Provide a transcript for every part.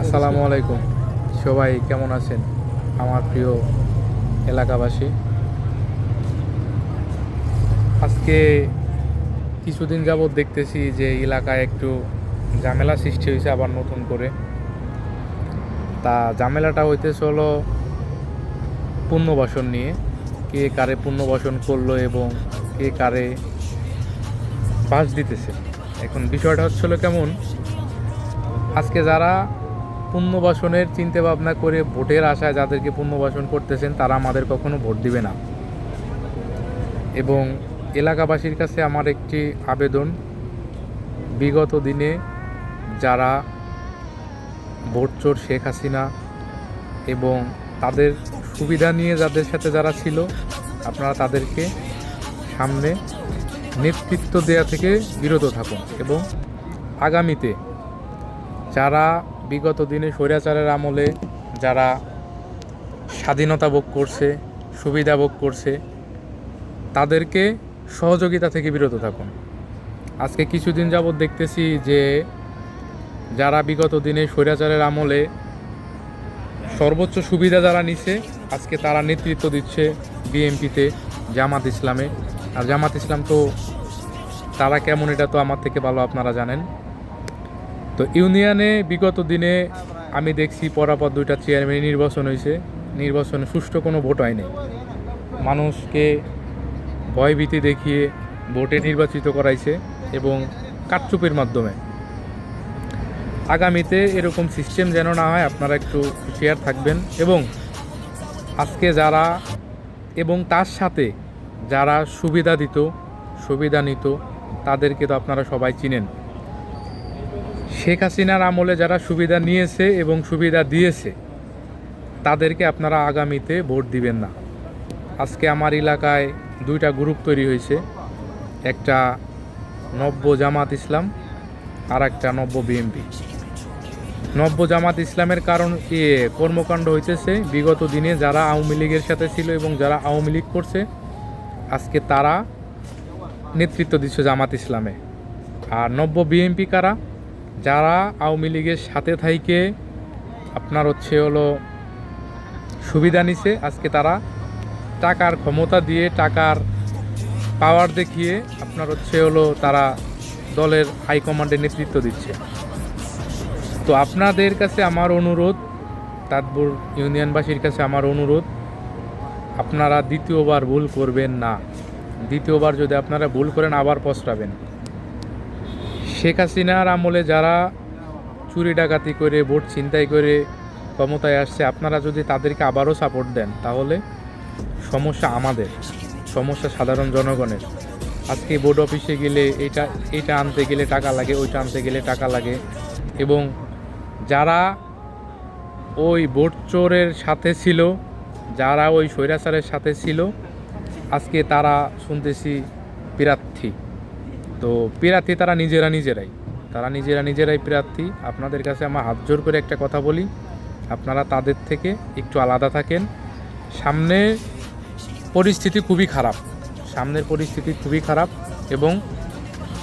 আসসালামু আলাইকুম। সবাই কেমন আছেন? আমার প্রিয় এলাকাবাসী। আজকে কিছুদিন যাবৎ দেখতেছি যে এলাকায় একটু ঝামেলা সৃষ্টি হয়েছে আবার নতুন করে। তা ঝামেলাটা হইতেছে হলো পুণ্যবাসন নিয়ে। কে কারে পুণ্যবাসন করল এবং কে কারে বাস দিতেছে। এখন বিষয়টা হচ্ছিল কেমন? আজকে যারা পুণ্যবাসনের চিন্তা ভাবনা করে ভোটের আশায় যাদেরকে পুণ্যবাসন করতেছেন, তারা আমাদের কখনো ভোট দিবে না। এবং এলাকাবাসীর কাছে আমার একটি আবেদন, বিগত দিনে যারা ভোট চোর শেখ হাসিনা এবং তাদের সুবিধা নিয়ে যাদের সাথে যারা ছিল, আপনারা তাদেরকে সামনে নেতৃত্ব দেওয়া থেকে বিরত থাকুন। এবং আগামীতে যারা বিগত দিনে স্বৈরাচারের আমলে যারা স্বাধীনতা ভোগ করছে, সুবিধা ভোগ করছে, তাদেরকে সহযোগিতা থেকে বিরত থাকুন। আজকে কিছুদিন যাবৎ দেখতেছি যে যারা বিগত দিনে স্বৈরাচারের আমলে সর্বোচ্চ সুবিধা যারা নিছে, আজকে তারা নেতৃত্ব দিচ্ছে বিএমপিতে জামাত ইসলামে। আর জামাত ইসলাম তো তারা কেমন, এটা তো আমার থেকে ভালো আপনারা জানেন। তো ইউনিয়নে বিগত দিনে আমি দেখছি পরাপর দুইটা চেয়ারম্যান নির্বাচন হয়েছে। নির্বাচনে সুষ্ঠু কোনো ভোট হয়নি মানুষকে ভয়ভীতি দেখিয়ে ভোটে নির্বাচিত করাইছে এবং কাটচুপের মাধ্যমে। আগামীতে এরকম সিস্টেম যেন না হয়, আপনারা একটু হুঁশিয়ার থাকবেন এবং আজকে যারা এবং তার সাথে যারা সুবিধা দিত, সুবিধা নিত, তাদেরকে তো আপনারা সবাই চিনেন। শেখ হাসিনার আমলে যারা সুবিধা নিয়েছে এবং সুবিধা দিয়েছে, তাদেরকে আপনারা আগামীতে ভোট দিবেন না। আজকে আমার এলাকায় দুইটা গ্রুপ তৈরি হয়েছে, একটা নব্য জামাত ইসলাম আর একটা নব্য বিএমপি নব্য জামাত ইসলামের কারণ এ, কর্মকাণ্ড হইতেছে, বিগত দিনে যারা আওয়ামী লীগের সাথে ছিল এবং যারা আওয়ামী লীগ করছে, আজকে তারা নেতৃত্ব দিচ্ছে জামাত ইসলামে। আর নব্য বিএমপি কারা? যারা আওয়ামী লীগের সাথে থাইকে আপনার হচ্ছে হলো সুবিধা নিছে, আজকে তারা টাকার ক্ষমতা দিয়ে, টাকার পাওয়ার দেখিয়ে আপনার হচ্ছে হলো তারা দলের হাইকমান্ডে নেতৃত্ব দিচ্ছে। তো আপনাদের কাছে আমার অনুরোধ তাদপুর ইউনিয়নবাসীর কাছে আমার অনুরোধ, আপনারা দ্বিতীয়বার ভুল করবেন না। দ্বিতীয়বার যদি আপনারা ভুল করেন, আবার পস্তাবেন। শেখ হাসিনার আমলে যারা চুরি ডাকাতি করে, ভোট ছিনতাই করে ক্ষমতায় আসছে, আপনারা যদি তাদেরকে আবারও সাপোর্ট দেন, তাহলে সমস্যা আমাদের, সমস্যা সাধারণ জনগণের। আজকে বোর্ড অফিসে গেলে এটা এটা আনতে গেলে টাকা লাগে, ওইটা আনতে গেলে টাকা লাগে। এবং যারা ওই ভোট চোরের সাথে ছিল, যারা ওই স্বৈরাচারের সাথে ছিল, আজকে তারা শুনতেছি প্রার্থী তো প্রার্থী তারা নিজেরা নিজেরাই। তারা নিজেরা নিজেরাই প্রার্থী। আপনাদের কাছে আমার হাত জোর করে একটা কথা বলি। আপনারা তাদের থেকে একটু আলাদা থাকেন। সামনে পরিস্থিতি খুবই খারাপ। সামনের পরিস্থিতি খুবই খারাপ এবং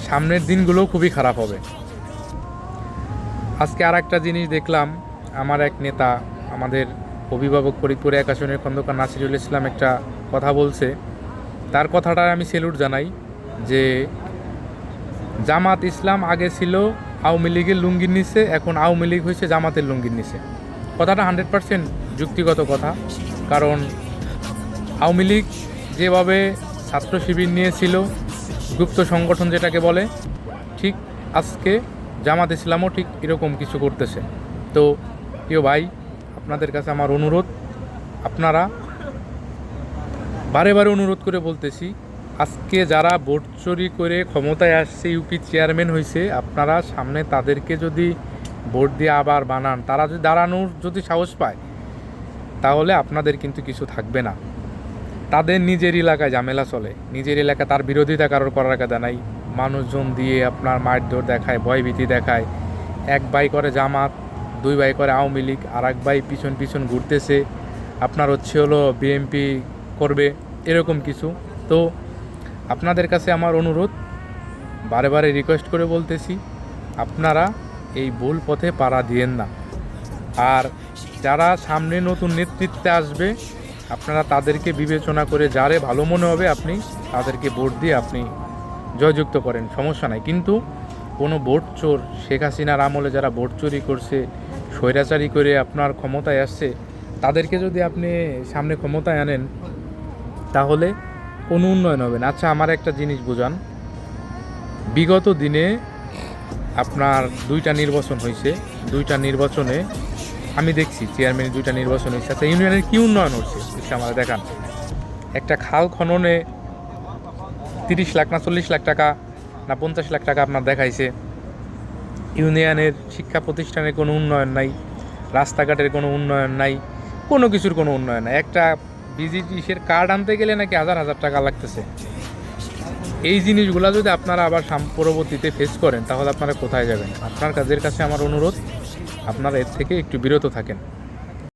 সামনের দিনগুলোও খুবই খারাপ হবে। আজকে আর একটা জিনিস দেখলাম। আমার এক নেতা, আমাদের অভিভাবক ফরিদপুরে এক আসনের খন্দকার নাসিরুল ইসলাম একটা কথা বলছে। তার কথাটা আমি সেলুট জানাই যে জামাত ইসলাম আগে ছিল আওয়ামী লীগের লুঙ্গির নিচে, এখন আওয়ামী লীগ হয়েছে জামাতের লুঙ্গির নিচে। কথাটা হান্ড্রেড পারসেন্ট যুক্তিগত কথা, কারণ আওয়ামী লীগ যেভাবে ছাত্র শিবির নিয়েছিল, গুপ্ত সংগঠন যেটাকে বলে, ঠিক আজকে জামাত ইসলামও ঠিক এরকম কিছু করতেছে। তো প্রিয় ভাই, আপনাদের কাছে আমার অনুরোধ, আপনারা বারে বারে অনুরোধ করে বলতেছি আজকে যারা ভোট চুরি করে ক্ষমতায় আসছে, ইউপি চেয়ারম্যান হয়েছে আপনারা সামনে তাদেরকে যদি ভোট দিয়ে আবার বানান, তারা যদি দাঁড়ানোর যদি সাহস পায়, তাহলে আপনাদের কিন্তু কিছু থাকবে না। তাদের নিজের এলাকায় ঝামেলা চলে। নিজের এলাকা তার বিরোধিতা কারোর করার কথা নাই। মানুষজন দিয়ে আপনার মারধর দেখায়, ভয়ভীতি দেখায়। এক বাই করে জামাত, দুই বাই করে আওয়ামী লীগ, আর এক বাই পিছন পিছন ঘুরতেছে। আপনার হচ্ছে হলো বিএমপি করবে, এরকম কিছু। তো আপনাদের কাছে আমার অনুরোধ, বারে বারে রিকোয়েস্ট করে বলতেছি, আপনারা এই ভুল পথে পাড়া দিয়েন না। আর যারা সামনে নতুন নেতৃত্বে আসবে, আপনারা তাদেরকে বিবেচনা করে যারে ভালো মনে হবে আপনি, তাদেরকে ভোট দিয়ে আপনি জয়যুক্ত করেন, সমস্যা নাই। কিন্তু কোনো ভোট চোর, শেখ হাসিনার আমলে যারা ভোট চুরি করছে, স্বৈরাচারি করে আপনার ক্ষমতায় আসছে, তাদেরকে যদি আপনি সামনে ক্ষমতায় আনেন, তাহলে কোনো উন্নয়ন হবে না। আচ্ছা আমার একটা জিনিস বোঝান। বিগত দিনে আপনার দুইটা নির্বাচন হয়েছে। দুইটা নির্বাচনে আমি দেখছি চেয়ারম্যানের দুইটা নির্বাচন হয়েছে। আচ্ছা ইউনিয়নের কী উন্নয়ন হচ্ছে? একটু আমার দেখান। একটা খাল খননে তিরিশ লাখ না চল্লিশ লাখ টাকা না পঞ্চাশ লাখ টাকা আপনার দেখাইছে। ইউনিয়নের শিক্ষা প্রতিষ্ঠানের কোনো উন্নয়ন নাই। রাস্তাঘাটের কোনো উন্নয়ন নাই। কোনো কিছুর কোনো উন্নয়ন নাই। একটা বিজিটিসের কার্ড আনতে গেলে নাকি হাজার হাজার টাকা লাগতেছে। এই জিনিসগুলো যদি আপনারা আবার পরবর্তীতে ফেস করেন, তাহলে আপনারা কোথায় যাবেন? আপনার কাজের কাছে আমার অনুরোধ, আপনারা এর থেকে একটু বিরত থাকেন।